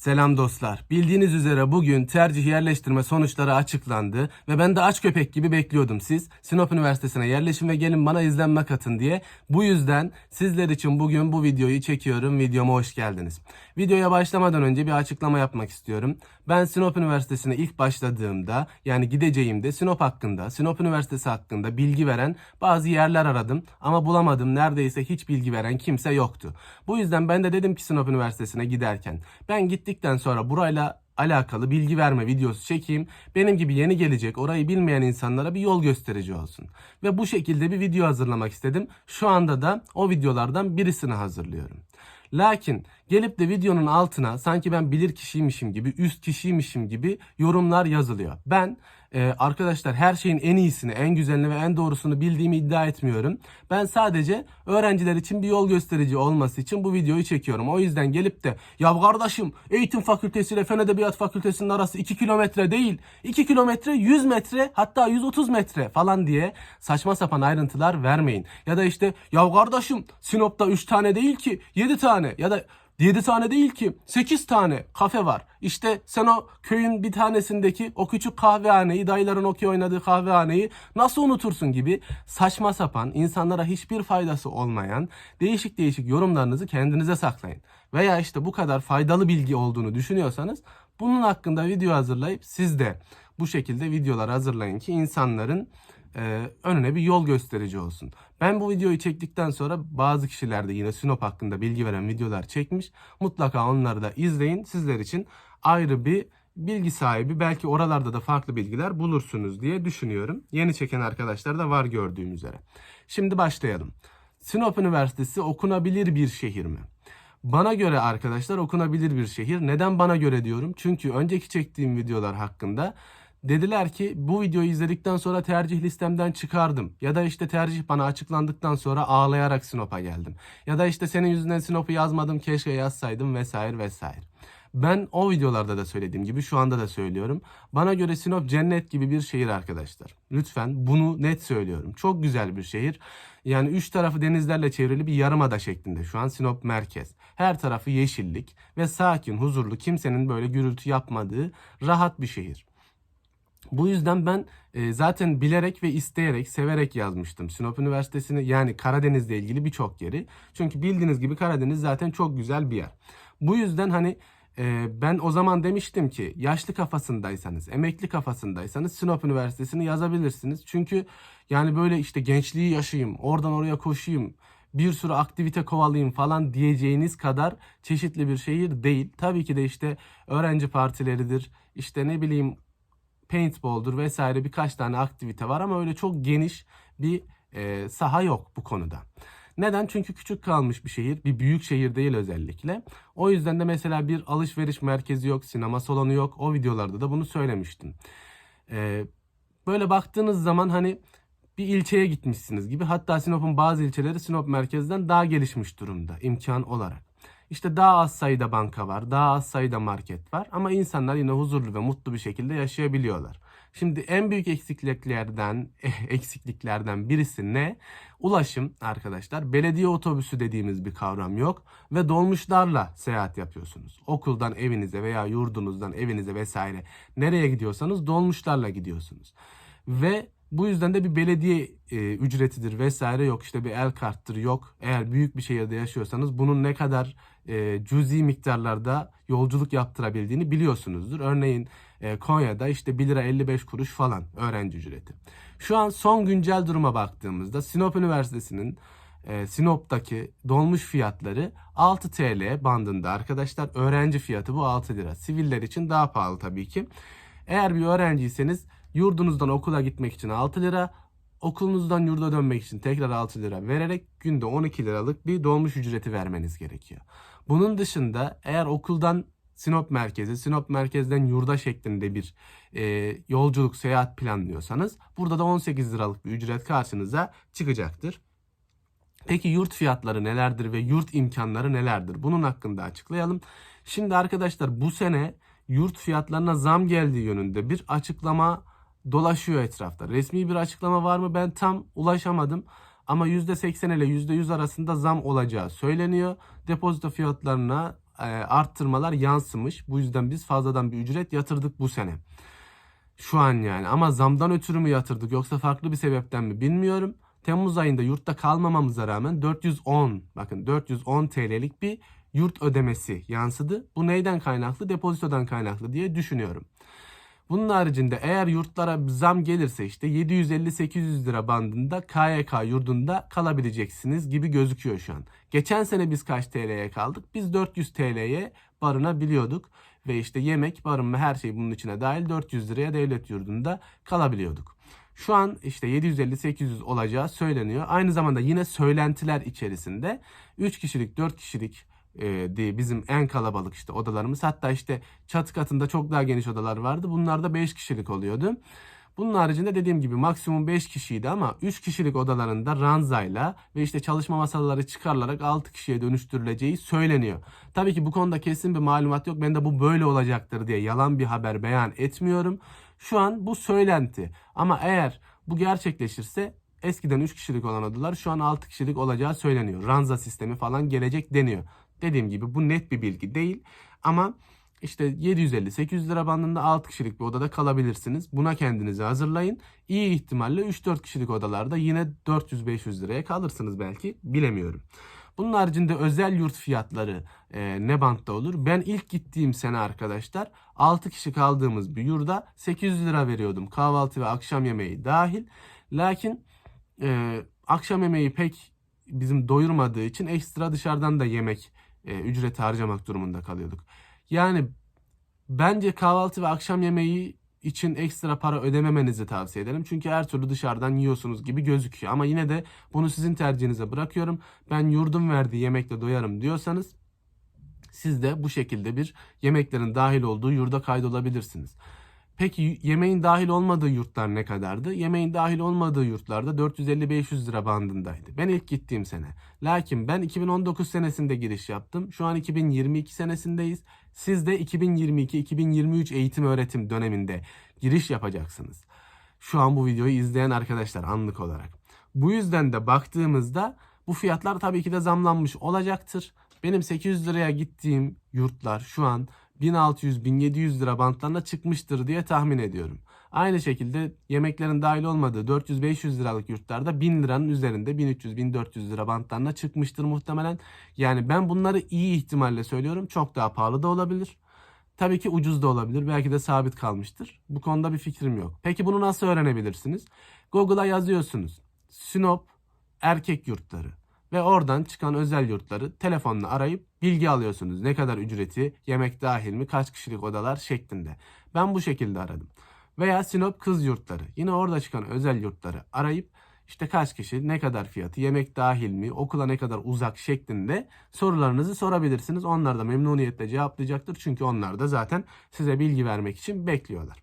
Selam dostlar. Bildiğiniz üzere bugün tercih yerleştirme sonuçları açıklandı ve ben de aç köpek gibi bekliyordum siz. Sinop Üniversitesi'ne yerleşin ve gelin bana izlenme katın diye. Bu yüzden sizler için bugün bu videoyu çekiyorum. Videoma hoş geldiniz. Videoya başlamadan önce bir açıklama yapmak istiyorum. Ben Sinop Üniversitesi'ne ilk başladığımda yani gideceğimde Sinop hakkında, Sinop Üniversitesi hakkında bilgi veren bazı yerler aradım ama bulamadım. Neredeyse hiç bilgi veren kimse yoktu. Bu yüzden ben de dedim ki Sinop Üniversitesi'ne giderken ben gittikten sonra burayla alakalı bilgi verme videosu çekeyim. Benim gibi yeni gelecek orayı bilmeyen insanlara bir yol gösterici olsun. Ve bu şekilde bir video hazırlamak istedim. Şu anda da o videolardan birisini hazırlıyorum. Lakin gelip de videonun altına sanki ben bilir kişiymişim gibi, üst kişiymişim gibi yorumlar yazılıyor. Ben e, arkadaşlar her şeyin en iyisini, en güzelini ve en doğrusunu bildiğimi iddia etmiyorum. Ben sadece öğrenciler için bir yol gösterici olması için bu videoyu çekiyorum. O yüzden gelip de ya kardeşim eğitim fakültesi ile fen edebiyat fakültesinin arası 2 kilometre değil. 2 kilometre 100 metre hatta 130 metre falan diye saçma sapan ayrıntılar vermeyin. Ya da işte ya kardeşim Sinop'ta 3 tane değil ki 7 tane ya da 7 tane değil ki 8 tane kafe var. İşte sen o köyün bir tanesindeki o küçük kahvehaneyi, dayıların okey oynadığı kahvehaneyi nasıl unutursun gibi saçma sapan, insanlara hiçbir faydası olmayan değişik değişik yorumlarınızı kendinize saklayın. Veya işte bu kadar faydalı bilgi olduğunu düşünüyorsanız bunun hakkında video hazırlayıp siz de bu şekilde videolar hazırlayın ki insanların e, önüne bir yol gösterici olsun. Ben bu videoyu çektikten sonra bazı kişiler de yine Sinop hakkında bilgi veren videolar çekmiş. Mutlaka onları da izleyin. Sizler için ayrı bir bilgi sahibi belki oralarda da farklı bilgiler bulursunuz diye düşünüyorum. Yeni çeken arkadaşlar da var gördüğüm üzere. Şimdi başlayalım. Sinop Üniversitesi okunabilir bir şehir mi? Bana göre arkadaşlar okunabilir bir şehir. Neden bana göre diyorum? Çünkü önceki çektiğim videolar hakkında Dediler ki bu videoyu izledikten sonra tercih listemden çıkardım. Ya da işte tercih bana açıklandıktan sonra ağlayarak Sinop'a geldim. Ya da işte senin yüzünden Sinop'u yazmadım keşke yazsaydım vesaire vesaire. Ben o videolarda da söylediğim gibi şu anda da söylüyorum. Bana göre Sinop cennet gibi bir şehir arkadaşlar. Lütfen bunu net söylüyorum. Çok güzel bir şehir. Yani üç tarafı denizlerle çevrili bir yarımada şeklinde şu an Sinop merkez. Her tarafı yeşillik ve sakin, huzurlu, kimsenin böyle gürültü yapmadığı rahat bir şehir. Bu yüzden ben e, zaten bilerek ve isteyerek, severek yazmıştım. Sinop Üniversitesi'ni yani Karadeniz'le ilgili birçok yeri. Çünkü bildiğiniz gibi Karadeniz zaten çok güzel bir yer. Bu yüzden hani e, ben o zaman demiştim ki yaşlı kafasındaysanız, emekli kafasındaysanız Sinop Üniversitesi'ni yazabilirsiniz. Çünkü yani böyle işte gençliği yaşayayım, oradan oraya koşayım, bir sürü aktivite kovalayayım falan diyeceğiniz kadar çeşitli bir şehir değil. Tabii ki de işte öğrenci partileridir, işte ne bileyim paintball'dur vesaire birkaç tane aktivite var ama öyle çok geniş bir e, saha yok bu konuda. Neden? Çünkü küçük kalmış bir şehir, bir büyük şehir değil özellikle. O yüzden de mesela bir alışveriş merkezi yok, sinema salonu yok. O videolarda da bunu söylemiştim. Ee, böyle baktığınız zaman hani bir ilçeye gitmişsiniz gibi. Hatta Sinop'un bazı ilçeleri Sinop merkezden daha gelişmiş durumda imkan olarak. İşte daha az sayıda banka var, daha az sayıda market var ama insanlar yine huzurlu ve mutlu bir şekilde yaşayabiliyorlar. Şimdi en büyük eksikliklerden eksikliklerden birisi ne? Ulaşım arkadaşlar. Belediye otobüsü dediğimiz bir kavram yok ve dolmuşlarla seyahat yapıyorsunuz. Okuldan evinize veya yurdunuzdan evinize vesaire nereye gidiyorsanız dolmuşlarla gidiyorsunuz. Ve bu yüzden de bir belediye e, ücretidir vesaire yok işte bir el karttır yok. Eğer büyük bir şehirde yaşıyorsanız bunun ne kadar e, cüzi miktarlarda yolculuk yaptırabildiğini biliyorsunuzdur. Örneğin e, Konya'da işte 1 lira 55 kuruş falan öğrenci ücreti. Şu an son güncel duruma baktığımızda Sinop Üniversitesi'nin e, Sinop'taki dolmuş fiyatları 6 TL bandında arkadaşlar. Öğrenci fiyatı bu 6 lira. Siviller için daha pahalı tabii ki. Eğer bir öğrenciyseniz yurdunuzdan okula gitmek için 6 lira, okulunuzdan yurda dönmek için tekrar 6 lira vererek günde 12 liralık bir dolmuş ücreti vermeniz gerekiyor. Bunun dışında eğer okuldan Sinop merkezi, Sinop merkezden yurda şeklinde bir e, yolculuk, seyahat planlıyorsanız burada da 18 liralık bir ücret karşınıza çıkacaktır. Peki yurt fiyatları nelerdir ve yurt imkanları nelerdir? Bunun hakkında açıklayalım. Şimdi arkadaşlar bu sene yurt fiyatlarına zam geldiği yönünde bir açıklama dolaşıyor etrafta. Resmi bir açıklama var mı ben tam ulaşamadım. Ama %80 ile %100 arasında zam olacağı söyleniyor. Depozito fiyatlarına e, arttırmalar yansımış. Bu yüzden biz fazladan bir ücret yatırdık bu sene. Şu an yani ama zamdan ötürü mü yatırdık yoksa farklı bir sebepten mi bilmiyorum. Temmuz ayında yurtta kalmamamıza rağmen 410 bakın 410 TL'lik bir yurt ödemesi yansıdı. Bu neyden kaynaklı? Depozitodan kaynaklı diye düşünüyorum. Bunun haricinde eğer yurtlara zam gelirse işte 750-800 lira bandında KYK yurdunda kalabileceksiniz gibi gözüküyor şu an. Geçen sene biz kaç TL'ye kaldık? Biz 400 TL'ye barınabiliyorduk. Ve işte yemek, barınma her şey bunun içine dahil 400 liraya devlet yurdunda kalabiliyorduk. Şu an işte 750-800 olacağı söyleniyor. Aynı zamanda yine söylentiler içerisinde 3 kişilik 4 kişilik e, diye bizim en kalabalık işte odalarımız. Hatta işte çatı katında çok daha geniş odalar vardı. Bunlar da 5 kişilik oluyordu. Bunun haricinde dediğim gibi maksimum 5 kişiydi ama 3 kişilik odalarında ranzayla ve işte çalışma masaları çıkarılarak 6 kişiye dönüştürüleceği söyleniyor. Tabii ki bu konuda kesin bir malumat yok. Ben de bu böyle olacaktır diye yalan bir haber beyan etmiyorum. Şu an bu söylenti. Ama eğer bu gerçekleşirse eskiden 3 kişilik olan odalar şu an 6 kişilik olacağı söyleniyor. Ranza sistemi falan gelecek deniyor. Dediğim gibi bu net bir bilgi değil ama işte 750-800 lira bandında 6 kişilik bir odada kalabilirsiniz. Buna kendinizi hazırlayın. İyi ihtimalle 3-4 kişilik odalarda yine 400-500 liraya kalırsınız belki bilemiyorum. Bunun haricinde özel yurt fiyatları e, ne bantta olur? Ben ilk gittiğim sene arkadaşlar 6 kişi kaldığımız bir yurda 800 lira veriyordum. Kahvaltı ve akşam yemeği dahil. Lakin e, akşam yemeği pek bizim doyurmadığı için ekstra dışarıdan da yemek e, ücreti harcamak durumunda kalıyorduk. Yani bence kahvaltı ve akşam yemeği için ekstra para ödememenizi tavsiye ederim. Çünkü her türlü dışarıdan yiyorsunuz gibi gözüküyor. Ama yine de bunu sizin tercihinize bırakıyorum. Ben yurdum verdiği yemekle doyarım diyorsanız siz de bu şekilde bir yemeklerin dahil olduğu yurda kaydolabilirsiniz. Peki yemeğin dahil olmadığı yurtlar ne kadardı? Yemeğin dahil olmadığı yurtlarda 450-500 lira bandındaydı. Ben ilk gittiğim sene. Lakin ben 2019 senesinde giriş yaptım. Şu an 2022 senesindeyiz. Siz de 2022-2023 eğitim öğretim döneminde giriş yapacaksınız. Şu an bu videoyu izleyen arkadaşlar anlık olarak. Bu yüzden de baktığımızda bu fiyatlar tabii ki de zamlanmış olacaktır. Benim 800 liraya gittiğim yurtlar şu an 1600-1700 lira bantlarına çıkmıştır diye tahmin ediyorum. Aynı şekilde yemeklerin dahil olmadığı 400-500 liralık yurtlarda 1000 liranın üzerinde 1300-1400 lira bantlarına çıkmıştır muhtemelen. Yani ben bunları iyi ihtimalle söylüyorum. Çok daha pahalı da olabilir. Tabii ki ucuz da olabilir. Belki de sabit kalmıştır. Bu konuda bir fikrim yok. Peki bunu nasıl öğrenebilirsiniz? Google'a yazıyorsunuz. Sinop erkek yurtları ve oradan çıkan özel yurtları telefonla arayıp bilgi alıyorsunuz. Ne kadar ücreti, yemek dahil mi, kaç kişilik odalar şeklinde. Ben bu şekilde aradım. Veya Sinop kız yurtları. Yine orada çıkan özel yurtları arayıp işte kaç kişi, ne kadar fiyatı, yemek dahil mi, okula ne kadar uzak şeklinde sorularınızı sorabilirsiniz. Onlar da memnuniyetle cevaplayacaktır. Çünkü onlar da zaten size bilgi vermek için bekliyorlar.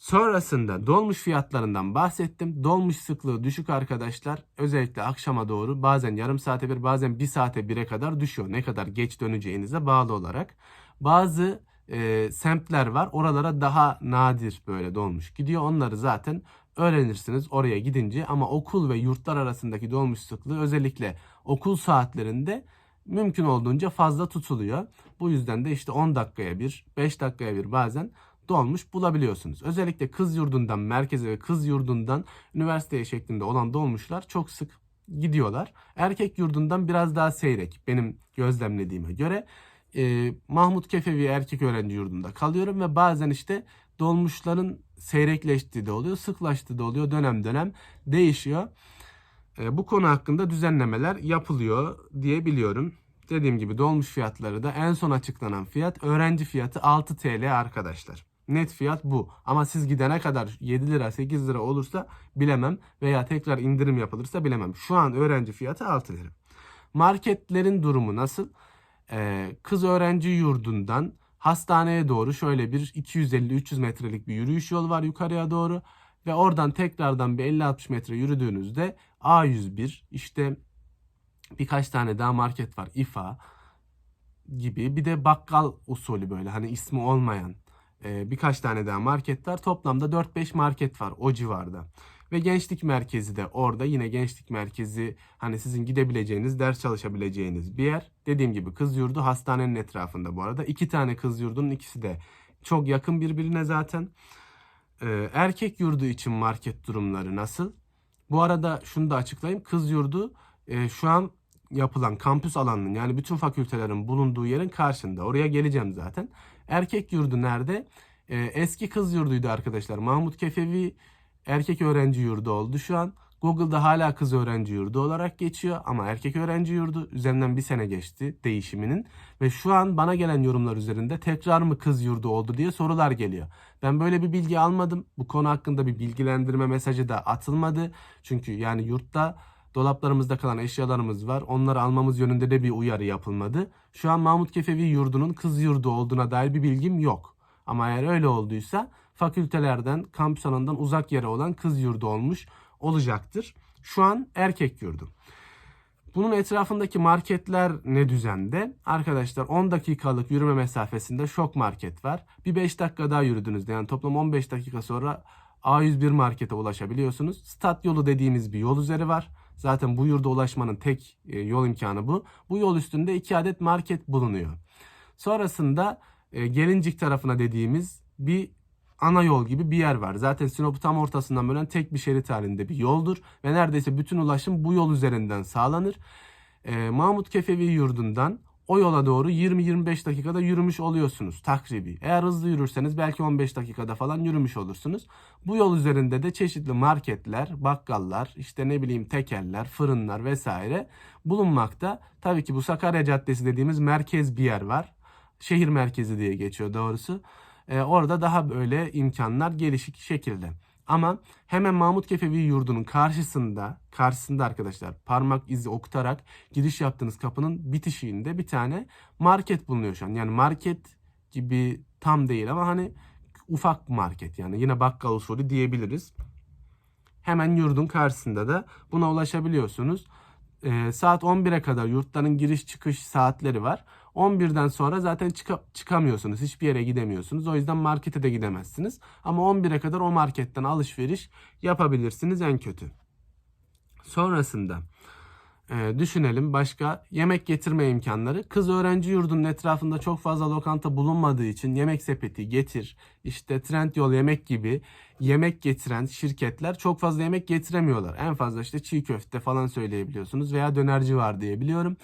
Sonrasında dolmuş fiyatlarından bahsettim. Dolmuş sıklığı düşük arkadaşlar. Özellikle akşama doğru bazen yarım saate bir bazen bir saate bire kadar düşüyor. Ne kadar geç döneceğinize bağlı olarak. Bazı e, semtler var. Oralara daha nadir böyle dolmuş gidiyor. Onları zaten öğrenirsiniz oraya gidince. Ama okul ve yurtlar arasındaki dolmuş sıklığı özellikle okul saatlerinde mümkün olduğunca fazla tutuluyor. Bu yüzden de işte 10 dakikaya bir, 5 dakikaya bir bazen dolmuş bulabiliyorsunuz. Özellikle kız yurdundan merkeze ve kız yurdundan üniversiteye şeklinde olan dolmuşlar çok sık gidiyorlar. Erkek yurdundan biraz daha seyrek benim gözlemlediğime göre. Ee, Mahmut Kefevi erkek öğrenci yurdunda kalıyorum ve bazen işte dolmuşların seyrekleştiği de oluyor, sıklaştığı da oluyor. Dönem dönem değişiyor. Ee, bu konu hakkında düzenlemeler yapılıyor diye biliyorum. Dediğim gibi dolmuş fiyatları da en son açıklanan fiyat öğrenci fiyatı 6 TL arkadaşlar. Net fiyat bu. Ama siz gidene kadar 7 lira 8 lira olursa bilemem veya tekrar indirim yapılırsa bilemem. Şu an öğrenci fiyatı 6 lira. Marketlerin durumu nasıl? Ee, kız öğrenci yurdundan hastaneye doğru şöyle bir 250-300 metrelik bir yürüyüş yolu var yukarıya doğru. Ve oradan tekrardan bir 50-60 metre yürüdüğünüzde A101 işte birkaç tane daha market var. İFA gibi bir de bakkal usulü böyle hani ismi olmayan e, birkaç tane daha market var. Toplamda 4-5 market var o civarda. Ve gençlik merkezi de orada yine gençlik merkezi hani sizin gidebileceğiniz, ders çalışabileceğiniz bir yer. Dediğim gibi kız yurdu hastanenin etrafında bu arada. İki tane kız yurdunun ikisi de çok yakın birbirine zaten. Ee, erkek yurdu için market durumları nasıl? Bu arada şunu da açıklayayım. Kız yurdu e, şu an yapılan kampüs alanının yani bütün fakültelerin bulunduğu yerin karşında. Oraya geleceğim zaten. Erkek yurdu nerede? Ee, eski kız yurduydu arkadaşlar. Mahmut Kefevi erkek öğrenci yurdu oldu şu an. Google'da hala kız öğrenci yurdu olarak geçiyor ama erkek öğrenci yurdu üzerinden bir sene geçti değişiminin ve şu an bana gelen yorumlar üzerinde tekrar mı kız yurdu oldu diye sorular geliyor. Ben böyle bir bilgi almadım. Bu konu hakkında bir bilgilendirme mesajı da atılmadı. Çünkü yani yurtta dolaplarımızda kalan eşyalarımız var. Onları almamız yönünde de bir uyarı yapılmadı. Şu an Mahmut Kefevi yurdunun kız yurdu olduğuna dair bir bilgim yok. Ama eğer öyle olduysa fakültelerden, kampüs alanından uzak yere olan kız yurdu olmuş olacaktır. Şu an erkek yurdu. Bunun etrafındaki marketler ne düzende? Arkadaşlar 10 dakikalık yürüme mesafesinde şok market var. Bir 5 dakika daha yürüdüğünüzde yani toplam 15 dakika sonra A101 markete ulaşabiliyorsunuz. Stat yolu dediğimiz bir yol üzeri var. Zaten bu yurda ulaşmanın tek e, yol imkanı bu. Bu yol üstünde 2 adet market bulunuyor. Sonrasında e, Gelincik tarafına dediğimiz bir ana yol gibi bir yer var. Zaten Sinop'u tam ortasından bölen tek bir şerit halinde bir yoldur. Ve neredeyse bütün ulaşım bu yol üzerinden sağlanır. Ee, Mahmut Kefevi yurdundan o yola doğru 20-25 dakikada yürümüş oluyorsunuz takribi. Eğer hızlı yürürseniz belki 15 dakikada falan yürümüş olursunuz. Bu yol üzerinde de çeşitli marketler, bakkallar, işte ne bileyim tekeller, fırınlar vesaire bulunmakta. Tabii ki bu Sakarya Caddesi dediğimiz merkez bir yer var. Şehir merkezi diye geçiyor doğrusu. Ee, orada daha böyle imkanlar gelişik şekilde. Ama hemen Mahmut Kefevi yurdunun karşısında, karşısında arkadaşlar parmak izi okutarak giriş yaptığınız kapının bitişiğinde bir tane market bulunuyor şu an. Yani market gibi tam değil ama hani ufak market yani yine bakkal usulü diyebiliriz. Hemen yurdun karşısında da buna ulaşabiliyorsunuz. Ee, saat 11'e kadar yurtların giriş çıkış saatleri var. 11'den sonra zaten çıka- çıkamıyorsunuz. Hiçbir yere gidemiyorsunuz. O yüzden markete de gidemezsiniz. Ama 11'e kadar o marketten alışveriş yapabilirsiniz en kötü. Sonrasında e, düşünelim başka yemek getirme imkanları. Kız öğrenci yurdunun etrafında çok fazla lokanta bulunmadığı için yemek sepeti, getir, işte Trendyol yemek gibi yemek getiren şirketler çok fazla yemek getiremiyorlar. En fazla işte çiğ köfte falan söyleyebiliyorsunuz veya dönerci var diye biliyorum.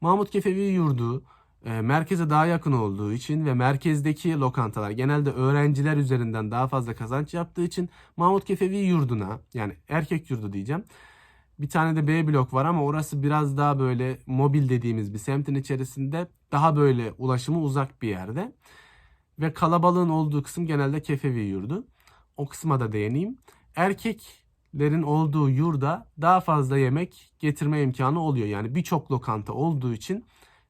Mahmut Kefevi yurdu e, merkeze daha yakın olduğu için ve merkezdeki lokantalar genelde öğrenciler üzerinden daha fazla kazanç yaptığı için Mahmut Kefevi yurduna yani erkek yurdu diyeceğim. Bir tane de B blok var ama orası biraz daha böyle mobil dediğimiz bir semtin içerisinde daha böyle ulaşımı uzak bir yerde. Ve kalabalığın olduğu kısım genelde Kefevi yurdu. O kısma da değineyim. Erkeklerin olduğu yurda daha fazla yemek getirme imkanı oluyor. Yani birçok lokanta olduğu için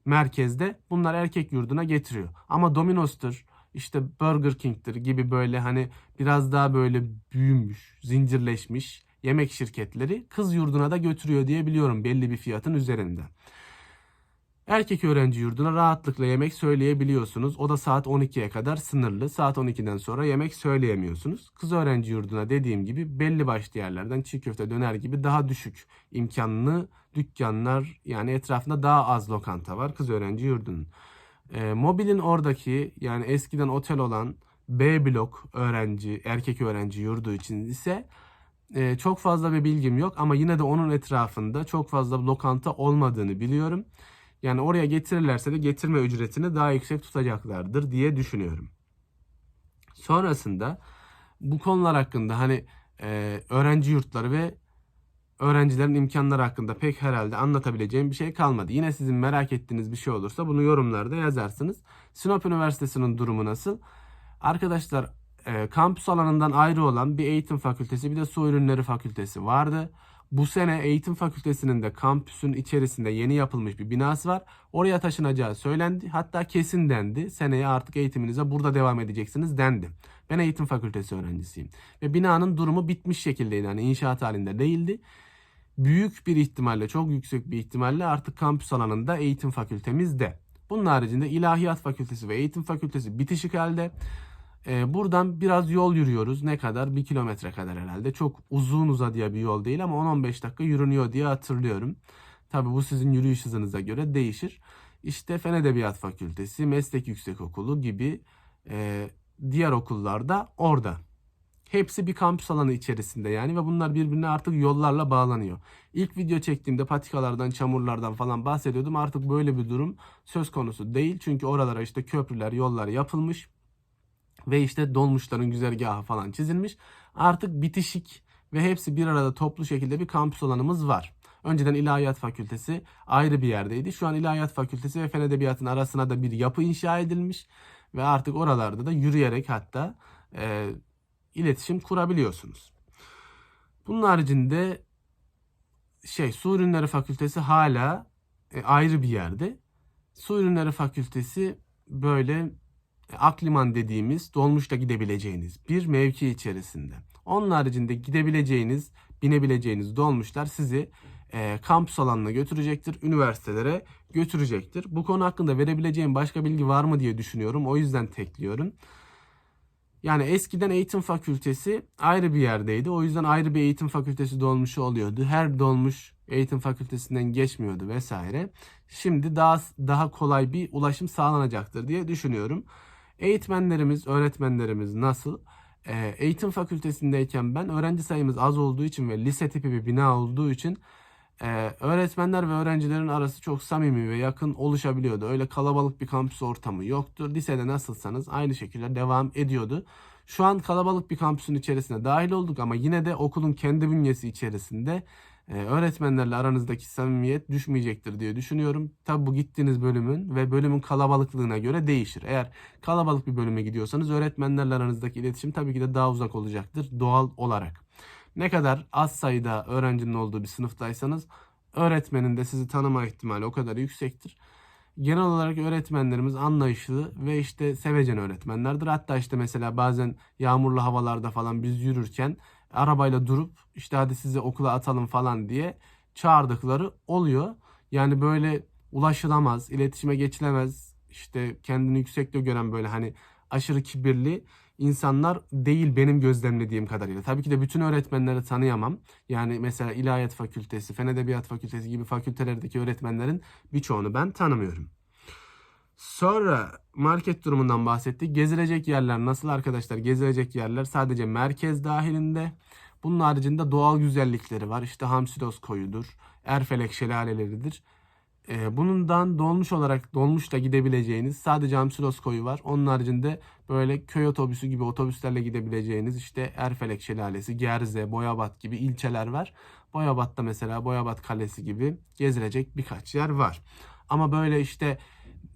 merkezde bunlar erkek yurduna getiriyor. Ama Domino's'tur, işte Burger King'tir gibi böyle hani biraz daha böyle büyümüş, zincirleşmiş yemek şirketleri kız yurduna da götürüyor diye biliyorum belli bir fiyatın üzerinde. Erkek öğrenci yurduna rahatlıkla yemek söyleyebiliyorsunuz. O da saat 12'ye kadar sınırlı. Saat 12'den sonra yemek söyleyemiyorsunuz. Kız öğrenci yurduna dediğim gibi belli başlı yerlerden çiğ köfte döner gibi daha düşük imkanlı dükkanlar yani etrafında daha az lokanta var kız öğrenci yurdunun. E, mobilin oradaki yani eskiden otel olan B blok öğrenci erkek öğrenci yurdu için ise e, çok fazla bir bilgim yok ama yine de onun etrafında çok fazla lokanta olmadığını biliyorum. Yani oraya getirirlerse de getirme ücretini daha yüksek tutacaklardır diye düşünüyorum. Sonrasında bu konular hakkında hani e, öğrenci yurtları ve öğrencilerin imkanları hakkında pek herhalde anlatabileceğim bir şey kalmadı. Yine sizin merak ettiğiniz bir şey olursa bunu yorumlarda yazarsınız. Sinop Üniversitesi'nin durumu nasıl? Arkadaşlar e, kampüs alanından ayrı olan bir eğitim fakültesi bir de su ürünleri fakültesi vardı. Bu sene eğitim fakültesinin de kampüsün içerisinde yeni yapılmış bir binası var. Oraya taşınacağı söylendi. Hatta kesin dendi. Seneye artık eğitiminize burada devam edeceksiniz dendi. Ben eğitim fakültesi öğrencisiyim. Ve binanın durumu bitmiş şekildeydi. Yani inşaat halinde değildi. Büyük bir ihtimalle, çok yüksek bir ihtimalle artık kampüs alanında eğitim fakültemizde. Bunun haricinde ilahiyat fakültesi ve eğitim fakültesi bitişik halde. Ee, buradan biraz yol yürüyoruz. Ne kadar? Bir kilometre kadar herhalde. Çok uzun uzadıya bir yol değil ama 10-15 dakika yürünüyor diye hatırlıyorum. Tabi bu sizin yürüyüş hızınıza göre değişir. İşte Fen Edebiyat Fakültesi, Meslek Yüksekokulu gibi e, diğer okullarda orada. Hepsi bir kampüs alanı içerisinde yani ve bunlar birbirine artık yollarla bağlanıyor. İlk video çektiğimde patikalardan, çamurlardan falan bahsediyordum. Artık böyle bir durum söz konusu değil. Çünkü oralara işte köprüler, yollar yapılmış ve işte dolmuşların güzergahı falan çizilmiş. Artık bitişik ve hepsi bir arada toplu şekilde bir kampüs alanımız var. Önceden İlahiyat Fakültesi ayrı bir yerdeydi. Şu an İlahiyat Fakültesi ve Fen Edebiyatı'nın arasına da bir yapı inşa edilmiş. Ve artık oralarda da yürüyerek hatta e, iletişim kurabiliyorsunuz. Bunun haricinde şey Su Ürünleri Fakültesi hala e, ayrı bir yerde. Su Ürünleri Fakültesi böyle Akliman dediğimiz dolmuşla gidebileceğiniz bir mevki içerisinde. Onun haricinde gidebileceğiniz, binebileceğiniz dolmuşlar sizi e, kampüs alanına götürecektir, üniversitelere götürecektir. Bu konu hakkında verebileceğim başka bilgi var mı diye düşünüyorum. O yüzden tekliyorum. Yani eskiden eğitim fakültesi ayrı bir yerdeydi. O yüzden ayrı bir eğitim fakültesi dolmuşu oluyordu. Her dolmuş eğitim fakültesinden geçmiyordu vesaire. Şimdi daha daha kolay bir ulaşım sağlanacaktır diye düşünüyorum. Eğitmenlerimiz, öğretmenlerimiz nasıl? Ee, eğitim fakültesindeyken ben öğrenci sayımız az olduğu için ve lise tipi bir bina olduğu için ee, öğretmenler ve öğrencilerin arası çok samimi ve yakın oluşabiliyordu. Öyle kalabalık bir kampüs ortamı yoktu. Lisede nasılsanız aynı şekilde devam ediyordu. Şu an kalabalık bir kampüsün içerisine dahil olduk ama yine de okulun kendi bünyesi içerisinde e, öğretmenlerle aranızdaki samimiyet düşmeyecektir diye düşünüyorum. Tabi bu gittiğiniz bölümün ve bölümün kalabalıklığına göre değişir. Eğer kalabalık bir bölüme gidiyorsanız öğretmenlerle aranızdaki iletişim tabii ki de daha uzak olacaktır doğal olarak. Ne kadar az sayıda öğrencinin olduğu bir sınıftaysanız öğretmenin de sizi tanıma ihtimali o kadar yüksektir. Genel olarak öğretmenlerimiz anlayışlı ve işte sevecen öğretmenlerdir. Hatta işte mesela bazen yağmurlu havalarda falan biz yürürken arabayla durup işte hadi sizi okula atalım falan diye çağırdıkları oluyor. Yani böyle ulaşılamaz, iletişime geçilemez, işte kendini yüksekte gören böyle hani aşırı kibirli insanlar değil benim gözlemlediğim kadarıyla. Tabii ki de bütün öğretmenleri tanıyamam. Yani mesela İlahiyat Fakültesi, Fen Edebiyat Fakültesi gibi fakültelerdeki öğretmenlerin birçoğunu ben tanımıyorum. Sonra market durumundan bahsettik. Gezilecek yerler nasıl arkadaşlar? Gezilecek yerler sadece merkez dahilinde. Bunun haricinde doğal güzellikleri var. İşte Hamsilos koyudur, Erfelek şelaleleridir. Ee, bundan dolmuş olarak dolmuş da gidebileceğiniz sadece Amsilos koyu var. Onun haricinde böyle köy otobüsü gibi otobüslerle gidebileceğiniz işte Erfelek Şelalesi, Gerze, Boyabat gibi ilçeler var. Boyabat'ta mesela Boyabat Kalesi gibi gezilecek birkaç yer var. Ama böyle işte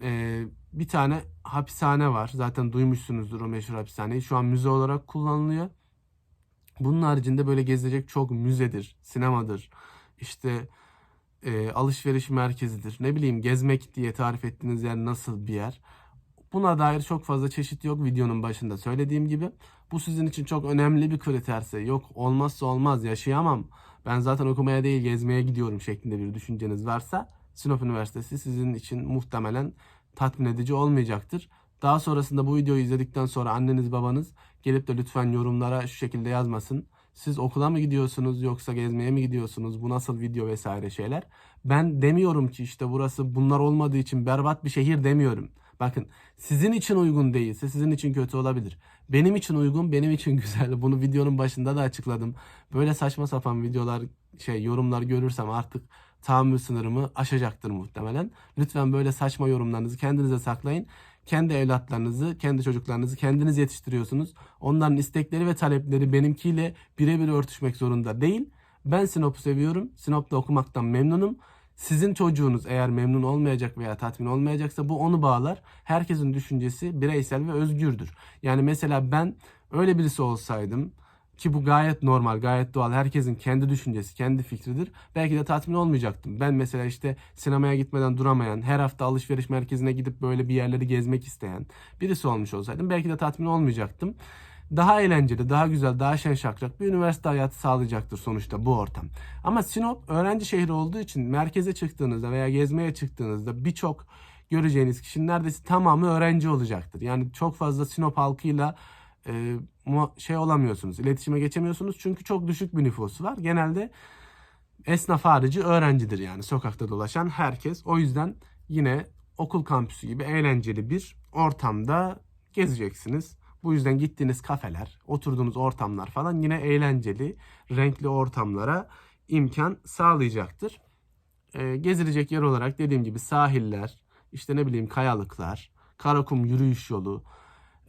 e, bir tane hapishane var. Zaten duymuşsunuzdur o meşhur hapishaneyi. Şu an müze olarak kullanılıyor. Bunun haricinde böyle gezilecek çok müzedir, sinemadır, işte e, alışveriş merkezidir. Ne bileyim gezmek diye tarif ettiğiniz yer nasıl bir yer. Buna dair çok fazla çeşit yok videonun başında söylediğim gibi. Bu sizin için çok önemli bir kriterse yok olmazsa olmaz yaşayamam. Ben zaten okumaya değil gezmeye gidiyorum şeklinde bir düşünceniz varsa Sinop Üniversitesi sizin için muhtemelen tatmin edici olmayacaktır. Daha sonrasında bu videoyu izledikten sonra anneniz babanız gelip de lütfen yorumlara şu şekilde yazmasın. Siz okula mı gidiyorsunuz yoksa gezmeye mi gidiyorsunuz? Bu nasıl video vesaire şeyler. Ben demiyorum ki işte burası bunlar olmadığı için berbat bir şehir demiyorum. Bakın sizin için uygun değilse sizin için kötü olabilir. Benim için uygun, benim için güzel. Bunu videonun başında da açıkladım. Böyle saçma sapan videolar, şey yorumlar görürsem artık tahammül sınırımı aşacaktır muhtemelen. Lütfen böyle saçma yorumlarınızı kendinize saklayın. Kendi evlatlarınızı, kendi çocuklarınızı kendiniz yetiştiriyorsunuz. Onların istekleri ve talepleri benimkiyle birebir örtüşmek zorunda değil. Ben Sinop'u seviyorum. Sinop'ta okumaktan memnunum. Sizin çocuğunuz eğer memnun olmayacak veya tatmin olmayacaksa bu onu bağlar. Herkesin düşüncesi bireysel ve özgürdür. Yani mesela ben öyle birisi olsaydım ki bu gayet normal, gayet doğal. Herkesin kendi düşüncesi, kendi fikridir. Belki de tatmin olmayacaktım. Ben mesela işte sinemaya gitmeden duramayan, her hafta alışveriş merkezine gidip böyle bir yerleri gezmek isteyen birisi olmuş olsaydım belki de tatmin olmayacaktım. Daha eğlenceli, daha güzel, daha şen şakrak bir üniversite hayatı sağlayacaktır sonuçta bu ortam. Ama Sinop öğrenci şehri olduğu için merkeze çıktığınızda veya gezmeye çıktığınızda birçok göreceğiniz kişinin neredeyse tamamı öğrenci olacaktır. Yani çok fazla Sinop halkıyla e, şey olamıyorsunuz, iletişime geçemiyorsunuz çünkü çok düşük bir nüfusu var. Genelde esnaf harici öğrencidir yani sokakta dolaşan herkes. O yüzden yine okul kampüsü gibi eğlenceli bir ortamda gezeceksiniz. Bu yüzden gittiğiniz kafeler, oturduğunuz ortamlar falan yine eğlenceli, renkli ortamlara imkan sağlayacaktır. Ee, gezilecek yer olarak dediğim gibi sahiller, işte ne bileyim kayalıklar, Karakum yürüyüş yolu,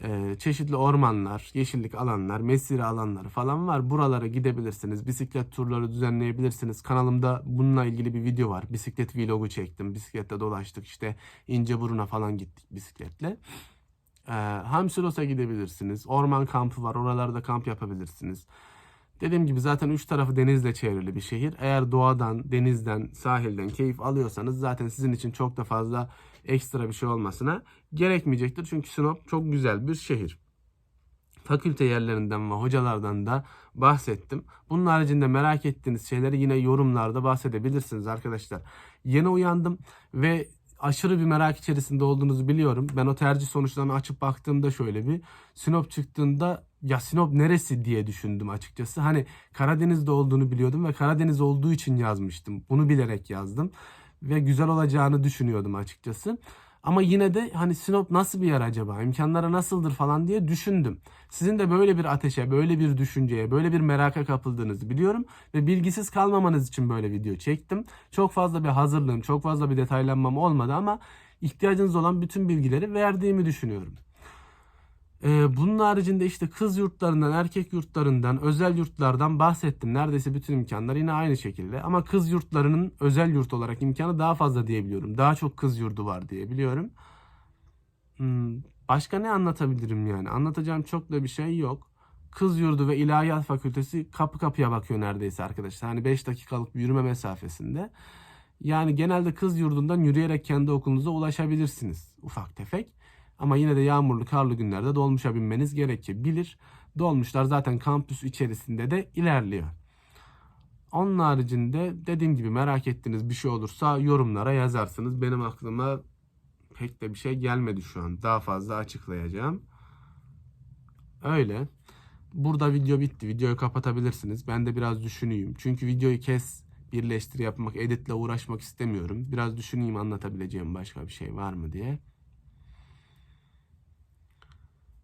e, çeşitli ormanlar, yeşillik alanlar, mesire alanları falan var. Buralara gidebilirsiniz. Bisiklet turları düzenleyebilirsiniz. Kanalımda bununla ilgili bir video var. Bisiklet vlogu çektim. Bisikletle dolaştık. İşte İnceburun'a falan gittik bisikletle. Ee, Hamsilos'a gidebilirsiniz. Orman kampı var. Oralarda kamp yapabilirsiniz. Dediğim gibi zaten üç tarafı denizle çevrili bir şehir. Eğer doğadan, denizden, sahilden keyif alıyorsanız zaten sizin için çok da fazla ekstra bir şey olmasına gerekmeyecektir. Çünkü Sinop çok güzel bir şehir. Fakülte yerlerinden ve hocalardan da bahsettim. Bunun haricinde merak ettiğiniz şeyleri yine yorumlarda bahsedebilirsiniz arkadaşlar. Yeni uyandım ve aşırı bir merak içerisinde olduğunuzu biliyorum. Ben o tercih sonuçlarını açıp baktığımda şöyle bir Sinop çıktığında ya Sinop neresi diye düşündüm açıkçası. Hani Karadeniz'de olduğunu biliyordum ve Karadeniz olduğu için yazmıştım. Bunu bilerek yazdım ve güzel olacağını düşünüyordum açıkçası. Ama yine de hani Sinop nasıl bir yer acaba? İmkanları nasıldır falan diye düşündüm. Sizin de böyle bir ateşe, böyle bir düşünceye, böyle bir meraka kapıldığınızı biliyorum ve bilgisiz kalmamanız için böyle video çektim. Çok fazla bir hazırlığım, çok fazla bir detaylanmam olmadı ama ihtiyacınız olan bütün bilgileri verdiğimi düşünüyorum. Ee, bunun haricinde işte kız yurtlarından, erkek yurtlarından, özel yurtlardan bahsettim. Neredeyse bütün imkanlar yine aynı şekilde. Ama kız yurtlarının özel yurt olarak imkanı daha fazla diyebiliyorum. Daha çok kız yurdu var diyebiliyorum. Hmm, başka ne anlatabilirim yani? Anlatacağım çok da bir şey yok. Kız yurdu ve ilahiyat fakültesi kapı kapıya bakıyor neredeyse arkadaşlar. Hani 5 dakikalık bir yürüme mesafesinde. Yani genelde kız yurdundan yürüyerek kendi okulunuza ulaşabilirsiniz ufak tefek. Ama yine de yağmurlu karlı günlerde dolmuşa binmeniz gerekebilir. Dolmuşlar zaten kampüs içerisinde de ilerliyor. Onun haricinde dediğim gibi merak ettiğiniz bir şey olursa yorumlara yazarsınız. Benim aklıma pek de bir şey gelmedi şu an. Daha fazla açıklayacağım. Öyle. Burada video bitti. Videoyu kapatabilirsiniz. Ben de biraz düşüneyim. Çünkü videoyu kes, birleştir yapmak, editle uğraşmak istemiyorum. Biraz düşüneyim anlatabileceğim başka bir şey var mı diye.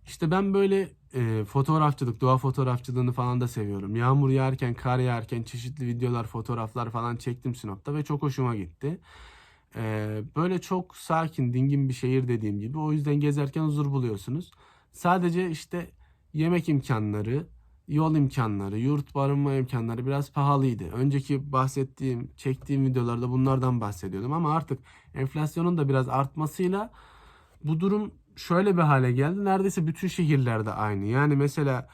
İşte ben böyle e, fotoğrafçılık, doğa fotoğrafçılığını falan da seviyorum. Yağmur yağarken, kar yağarken çeşitli videolar, fotoğraflar falan çektim Sinop'ta ve çok hoşuma gitti. E, böyle çok sakin, dingin bir şehir dediğim gibi. O yüzden gezerken huzur buluyorsunuz. Sadece işte yemek imkanları, yol imkanları, yurt barınma imkanları biraz pahalıydı. Önceki bahsettiğim, çektiğim videolarda bunlardan bahsediyordum ama artık enflasyonun da biraz artmasıyla bu durum şöyle bir hale geldi. Neredeyse bütün şehirlerde aynı. Yani mesela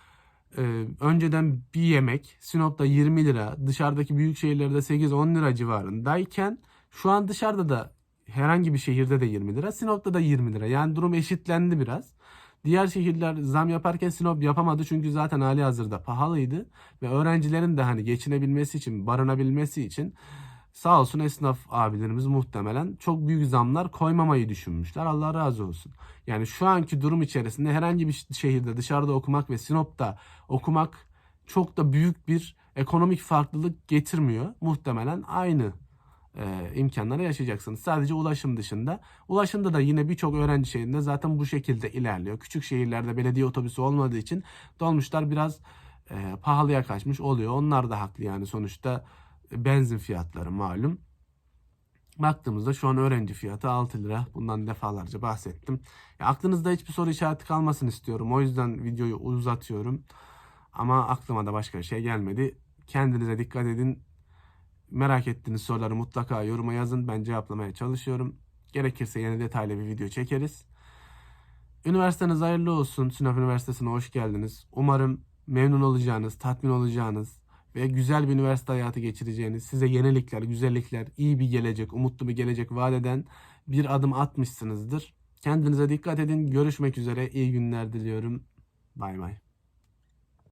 e, önceden bir yemek Sinop'ta 20 lira, dışarıdaki büyük şehirlerde 8-10 lira civarındayken şu an dışarıda da herhangi bir şehirde de 20 lira, Sinop'ta da 20 lira. Yani durum eşitlendi biraz. Diğer şehirler zam yaparken Sinop yapamadı çünkü zaten hali hazırda pahalıydı ve öğrencilerin de hani geçinebilmesi için, barınabilmesi için sağ olsun esnaf abilerimiz muhtemelen çok büyük zamlar koymamayı düşünmüşler. Allah razı olsun. Yani şu anki durum içerisinde herhangi bir şehirde dışarıda okumak ve Sinop'ta okumak çok da büyük bir ekonomik farklılık getirmiyor. Muhtemelen aynı e, imkanları yaşayacaksınız. Sadece ulaşım dışında. Ulaşımda da yine birçok öğrenci şehrinde zaten bu şekilde ilerliyor. Küçük şehirlerde belediye otobüsü olmadığı için dolmuşlar biraz e, pahalıya kaçmış oluyor. Onlar da haklı yani sonuçta benzin fiyatları malum. Baktığımızda şu an öğrenci fiyatı 6 lira. Bundan defalarca bahsettim. Ya aklınızda hiçbir soru işareti kalmasın istiyorum. O yüzden videoyu uzatıyorum. Ama aklıma da başka bir şey gelmedi. Kendinize dikkat edin. Merak ettiğiniz soruları mutlaka yoruma yazın. Ben cevaplamaya çalışıyorum. Gerekirse yeni detaylı bir video çekeriz. Üniversiteniz hayırlı olsun. Sinop Üniversitesi'ne hoş geldiniz. Umarım memnun olacağınız, tatmin olacağınız ve güzel bir üniversite hayatı geçireceğiniz, size yenilikler, güzellikler, iyi bir gelecek, umutlu bir gelecek vaat eden bir adım atmışsınızdır. Kendinize dikkat edin. Görüşmek üzere. İyi günler diliyorum. Bay bay.